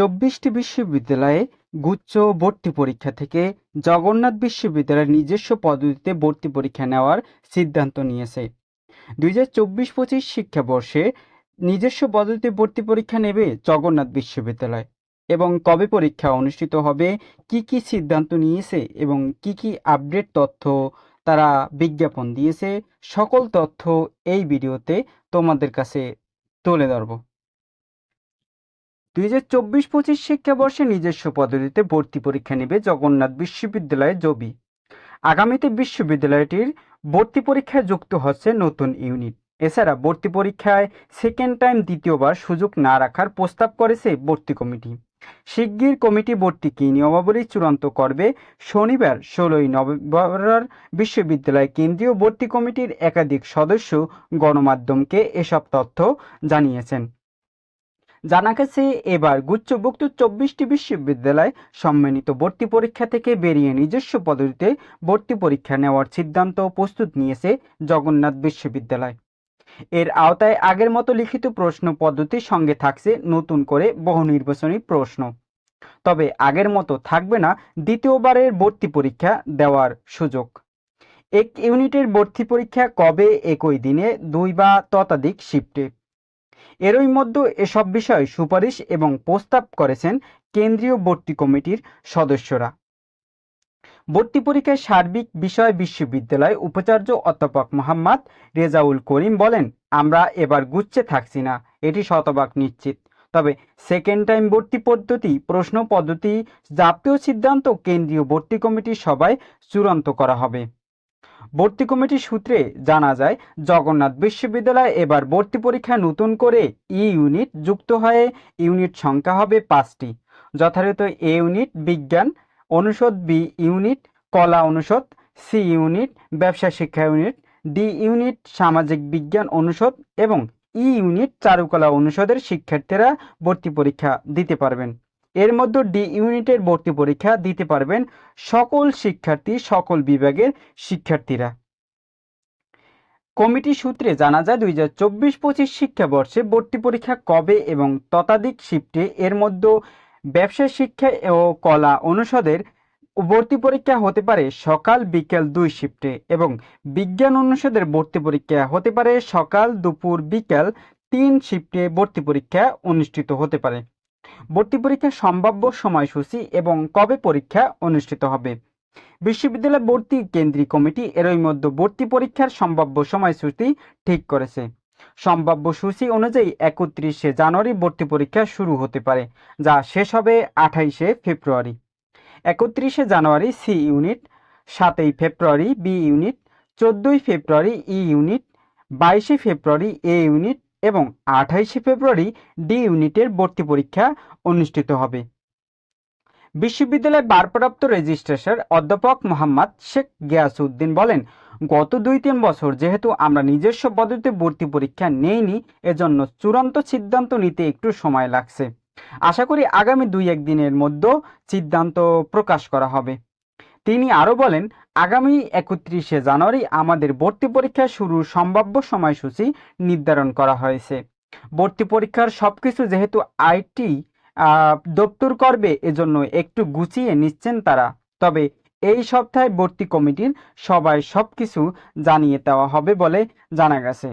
চব্বিশটি বিশ্ববিদ্যালয়ে গুচ্ছ ভর্তি পরীক্ষা থেকে জগন্নাথ বিশ্ববিদ্যালয়ের নিজস্ব পদ্ধতিতে ভর্তি পরীক্ষা নেওয়ার সিদ্ধান্ত নিয়েছে। দুই হাজার চব্বিশ পঁচিশ শিক্ষাবর্ষে নিজস্ব পদ্ধতিতে ভর্তি পরীক্ষা নেবে জগন্নাথ বিশ্ববিদ্যালয় এবং কবে পরীক্ষা অনুষ্ঠিত হবে, কি কি সিদ্ধান্ত নিয়েছে এবং কি কি আপডেট তথ্য তারা বিজ্ঞাপন দিয়েছে, সকল তথ্য এই ভিডিওতে তোমাদের কাছে তুলে ধরব। দুই হাজার চব্বিশ পঁচিশ শিক্ষাবর্ষে নিজস্ব পদ্ধতিতে ভর্তি পরীক্ষা নেবে জগন্নাথ বিশ্ববিদ্যালয়ে জবি। আগামীতে বিশ্ববিদ্যালয়টির ভর্তি পরীক্ষায় যুক্ত হচ্ছে নতুন ইউনিট। এছাড়া ভর্তি পরীক্ষায় সেকেন্ড টাইম দ্বিতীয়বার সুযোগ না রাখার প্রস্তাব করেছে ভর্তি কমিটি। শিগগির কমিটি ভর্তিকে নিয়মাবলী চূড়ান্ত করবে শনিবার, ষোলোই নভেম্বর বিশ্ববিদ্যালয় কেন্দ্রীয় ভর্তি কমিটির একাধিক সদস্য গণমাধ্যমকে এসব তথ্য জানিয়েছেন। জানা গেছে এবার গুচ্ছভুক্ত চব্বিশটি বিশ্ববিদ্যালয় সম্মানিত ভর্তি পরীক্ষা থেকে বেরিয়ে নিজস্ব পদ্ধতিতে ভর্তি পরীক্ষা নেওয়ার সিদ্ধান্ত প্রস্তুত নিয়েছে জগন্নাথ বিশ্ববিদ্যালয়। এর আওতায় আগের মতো লিখিত প্রশ্ন পদ্ধতির সঙ্গে থাকছে নতুন করে বহু নির্বাচনী প্রশ্ন। তবে আগের মতো থাকবে না দ্বিতীয়বারের ভর্তি পরীক্ষা দেওয়ার সুযোগ। এক ইউনিটের ভর্তি পরীক্ষা কবে একই দিনে দুই বা ততাধিক শিফটে। এরই মধ্যে এসব বিষয়ে সুপারিশ এবং প্রস্তাব করেছেন কেন্দ্রীয় ভর্তি কমিটির সদস্যরা। ভর্তি পরীক্ষায় সার্বিক বিষয় বিশ্ববিদ্যালয় উপাচার্য অধ্যাপক মোহাম্মদ রেজাউল করিম বলেন, আমরা এবার গুচ্ছে থাকছি না, এটি শতভাগ নিশ্চিত। তবে সেকেন্ড টাইম ভর্তি পদ্ধতি, প্রশ্ন পদ্ধতি জাতীয় সিদ্ধান্ত কেন্দ্রীয় ভর্তি কমিটির সভায় চূড়ান্ত করা হবে। ভর্তি কমিটির সূত্রে জানা যায়, জগন্নাথ বিশ্ববিদ্যালয় এবার ভর্তি পরীক্ষায় নতুন করে ই ইউনিট যুক্ত হয়ে ইউনিট সংখ্যা হবে পাঁচটি। যথাযথ এ ইউনিট বিজ্ঞান অনুষদ, বি ইউনিট কলা অনুষদ, সি ইউনিট ব্যবসা শিক্ষা ইউনিট, ডি ইউনিট সামাজিক বিজ্ঞান অনুষদ এবং ই ইউনিট চারুকলা অনুষদের শিক্ষার্থীরা ভর্তি পরীক্ষা দিতে পারবেন। এর মধ্যে ডি ইউনিটের ভর্তি পরীক্ষা দিতে পারবেন সকল শিক্ষার্থী, সকল বিভাগের শিক্ষার্থীরা। কমিটি সূত্রে জানা যায়, দুই হাজার চব্বিশ পঁচিশ শিক্ষাবর্ষে ভর্তি পরীক্ষা কবে এবং ততাধিক শিফটে এর মধ্যে ব্যবসা শিক্ষা ও কলা অনুষদের ভর্তি পরীক্ষা হতে পারে সকাল বিকেল দুই শিফটে এবং বিজ্ঞান অনুষদের ভর্তি পরীক্ষা হতে পারে সকাল দুপুর বিকেল তিন শিফটে ভর্তি পরীক্ষা অনুষ্ঠিত হতে পারে। ভর্তি পরীক্ষার সম্ভাব্য সময়সূচি এবং কবে পরীক্ষা অনুষ্ঠিত হবে? বিশ্ববিদ্যালয় ভর্তি কেন্দ্রীয় কমিটি এরই মধ্যে ভর্তি পরীক্ষার সম্ভাব্য সময়সূচি ঠিক করেছে। সম্ভাব্য সূচি অনুযায়ী একত্রিশে জানুয়ারি ভর্তি পরীক্ষা শুরু হতে পারে, যা শেষ হবে আঠাইশে ফেব্রুয়ারি। একত্রিশে জানুয়ারি সি ইউনিট, সাতই ফেব্রুয়ারি বি ইউনিট, চোদ্দোই ফেব্রুয়ারি ই ইউনিট, বাইশে ফেব্রুয়ারি এ ইউনিট এবং আঠাইশে ফেব্রুয়ারি ডি ইউনিটের ভর্তি পরীক্ষা অনুষ্ঠিত হবে। বিশ্ববিদ্যালয়ের ভারপ্রাপ্ত রেজিস্ট্রেশন অধ্যাপক মোহাম্মদ শেখ গিয়াসউদ্দিন বলেন, গত দুই তিন বছর যেহেতু আমরা নিজস্ব পদ্ধতিতে ভর্তি পরীক্ষা নেইনি, এজন্য চূড়ান্ত সিদ্ধান্ত নিতে একটু সময় লাগছে। আশা করি আগামী দুই একদিনের মধ্যে সিদ্ধান্ত প্রকাশ করা হবে। তিনি আরও বলেন, আগামী একত্রিশে জানুয়ারি আমাদের ভর্তি পরীক্ষা শুরুর সম্ভাব্য সময়সূচি নির্ধারণ করা হয়েছে। ভর্তি পরীক্ষার সব কিছু যেহেতু আইটি দপ্তর করবে, এজন্য একটু গুছিয়ে নিচ্ছেন তারা। তবে এই সপ্তাহে ভর্তি কমিটির সবাই সব কিছু জানিয়ে দেওয়া হবে বলে জানা গেছে।